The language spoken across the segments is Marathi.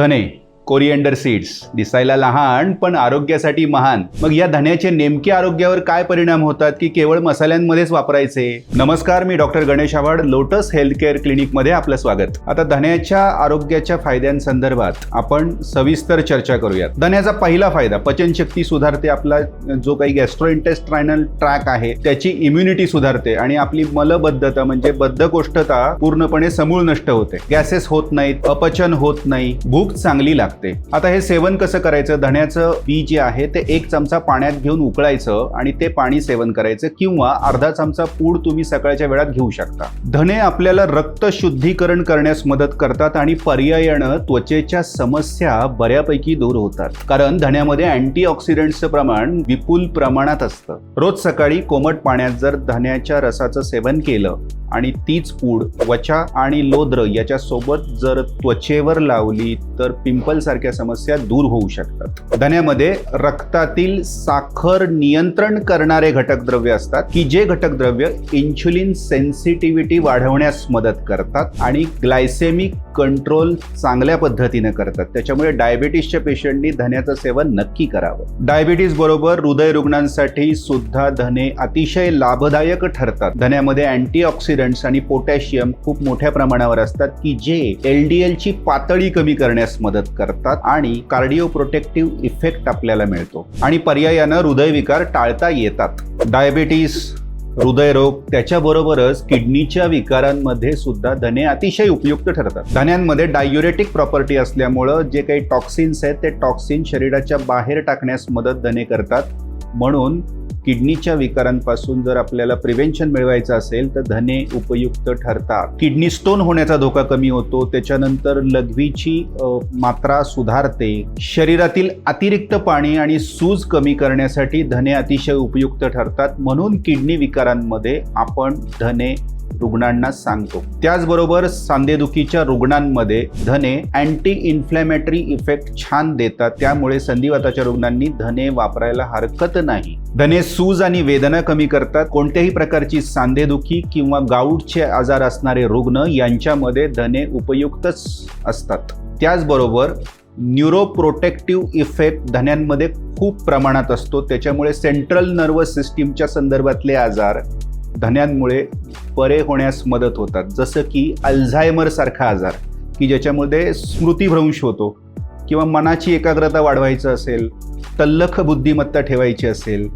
धने. Coriander seeds. दिसायला लहान पण आरोग्यासाठी महान. मग या धन्याचे नेमके आरोग्यावर काय परिणाम होतात की केवळ मसाल्यांमध्येच वापरायचे? नमस्कार मी doctor Ganesh Avhad lotus health care क्लिनिकमध्ये आपलं स्वागत. आता धन्याच्या आरोग्याच्या फायद्यांसंदर्भात आपण सविस्तर चर्चा करूयात. धन्याचा पहिला फायदा पचनशक्ती सुधारते आपला जो काही गॅस्ट्रोइंटेस्ट्रायनल ट्रॅक आहे त्याची इम्युनिटी सुधारते आणि आपली मलबद्धता म्हणजे बद्धकोष्ठता पूर्णपणे समूळ नष्ट होते. गॅसेस होत नाहीत अपचन होत नाही. भूक चांगली लागते. आता हे सेवन कसं करायचं? धण्याचं बी जे आहे ते एक चमचा पाण्यात घेऊन उकळायचं आणि ते पाणी सेवन करायचं किंवा अर्धा चमचा पूड तुम्ही सकाळच्या वेळात घेऊ शकता. धने आपल्याला रक्त शुद्धीकरण करण्यास मदत करतात आणि पर्यायानं त्वचेच्या समस्या बऱ्यापैकी दूर होतात. कारण धण्यामध्ये अँटीऑक्सिडंटचं प्रमाण विपुल प्रमाणात असतं. रोज सकाळी कोमट पाण्यात जर धण्याच्या रसाचं सेवन केलं आणि तीच पूड त्वचा आणि लोद्र याच्या सोबत जर त्वचेवर लावली तर पिंपल सारख्या समस्या दूर होऊ शकतात. धन्यामध्ये रक्तातील साखर नियंत्रण करणारे घटक द्रव्य असतात की जे घटक द्रव्य इन्शुलिन सेन्सिटिव्हिटी वाढवण्यास मदत करतात आणि ग्लायसेमिक कंट्रोल चांगल्या पद्धतीने करतात. त्याच्यामुळे डायबिटीसच्या पेशंटनी धन्याचं सेवन नक्की करावं. डायबिटीस बरोबर हृदय रुग्णांसाठी सुद्धा धने अतिशय लाभदायक ठरतात. धन्यामध्ये अँटीऑक्सिडंट्स आणि पोटॅशियम खूप मोठ्या प्रमाणावर असतात की जे एल डी एलची पातळी कमी करण्यास मदत करतात. आणि कार्डिओ प्रोटेक्टिव्ह इफेक्ट आपल्याला मिळतो. आणि पर्यायानं हृदयविकार टाळता येतात. डायबिटीस हृदयरोग त्याच्याबरोबरच किडनीच्या विकारांमध्ये सुद्धा धने अतिशय उपयुक्त ठरतात. धन्यांमध्ये डायुरेटिक प्रॉपर्टी असल्यामुळं जे काही टॉक्सिन्स आहेत ते टॉक्सिन शरीराच्या बाहेर टाकण्यास मदत धने करतात. म्हणून किडनीच्या विकारांपासून जर आपल्याला प्रिव्हेन्शन मिळवायचं असेल तर धने उपयुक्त ठरतात. किडनी स्टोन होण्याचा धोका कमी होतो. त्याच्यानंतर लघवीची मात्रा सुधारते. शरीरातील अतिरिक्त पाणी आणि सूज कमी करण्यासाठी धने अतिशय उपयुक्त ठरतात. म्हणून किडनी विकारांमध्ये आपण धने रुग्णांना सांगतो. त्याचबरोबर सांधेदुखीच्या रुग्णांमध्ये धने अँटी इन्फ्लॅमेटरी इफेक्ट छान देतात. त्यामुळे संधिवाताच्या रुग्णांनी धने वापरायला हरकत नाही. धने सूज आणि वेदना कमी करतात. कोणत्याही प्रकारची सांधेदुखी किंवा गाऊटचे आजार असणारे रुग्ण यांच्यामध्ये धने उपयुक्तच असतात. त्याचबरोबर न्यूरोप्रोटेक्टिव्ह इफेक्ट धन्यांमध्ये खूप प्रमाणात असतो. त्याच्यामुळे सेंट्रल नर्वस सिस्टीमच्या संदर्भातले आजार धन्यांमुळे बरे होण्यास मदत होतात. जसं की अल्झायमर सारखा आजार की ज्याच्यामध्ये स्मृतीभ्रंश होतो किंवा मनाची एकाग्रता वाढवायचं असेल तल्लख बुद्धिमत्ता ठेवायची असेल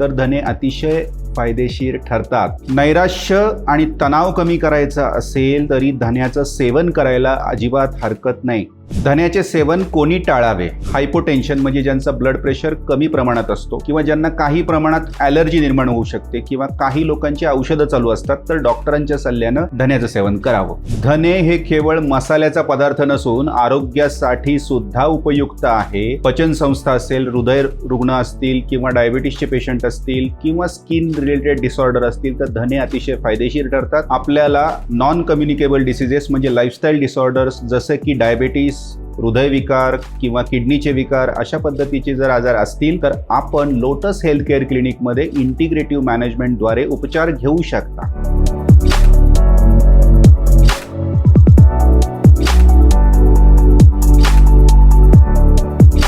तर धने अतिशय फायदेशीर ठरतात. नैराश्य आणि तणाव कमी करायचा असेल तरी धन्याचं सेवन करायला अजिबात हरकत नाही. धन्याचे सेवन कोणी टाळावे? हायपोटेन्शन म्हणजे ज्यांचा ब्लड प्रेशर कमी प्रमाणात असतो किंवा ज्यांना काही प्रमाणात ॲलर्जी निर्माण होऊ शकते किंवा काही लोकांची औषधं चालू असतात तर डॉक्टरांच्या सल्ल्यानं धन्याचं सेवन करावं. धने हे केवळ मसाल्याचा पदार्थ नसून आरोग्यासाठी सुद्धा उपयुक्त आहे. पचन संस्था असेल हृदय रुग्ण असतील किंवा डायबिटीसचे पेशंट असतील किंवा स्किन रिलेटेड डिसऑर्डर असतील तर धने अतिशय फायदेशीर ठरतात. आपल्याला नॉन कम्युनिकेबल डिसिजेस म्हणजे लाईफस्टाईल डिसऑर्डर्स जसे की डायबिटीस हृदयविकार किंवा किडनीचे विकार अशा पद्धतीचे जर आजार असतील तर आपण लोटस हेल्थ केअर क्लिनिकमध्ये इंटिग्रेटिव्ह मॅनेजमेंटद्वारे उपचार घेऊ शकता.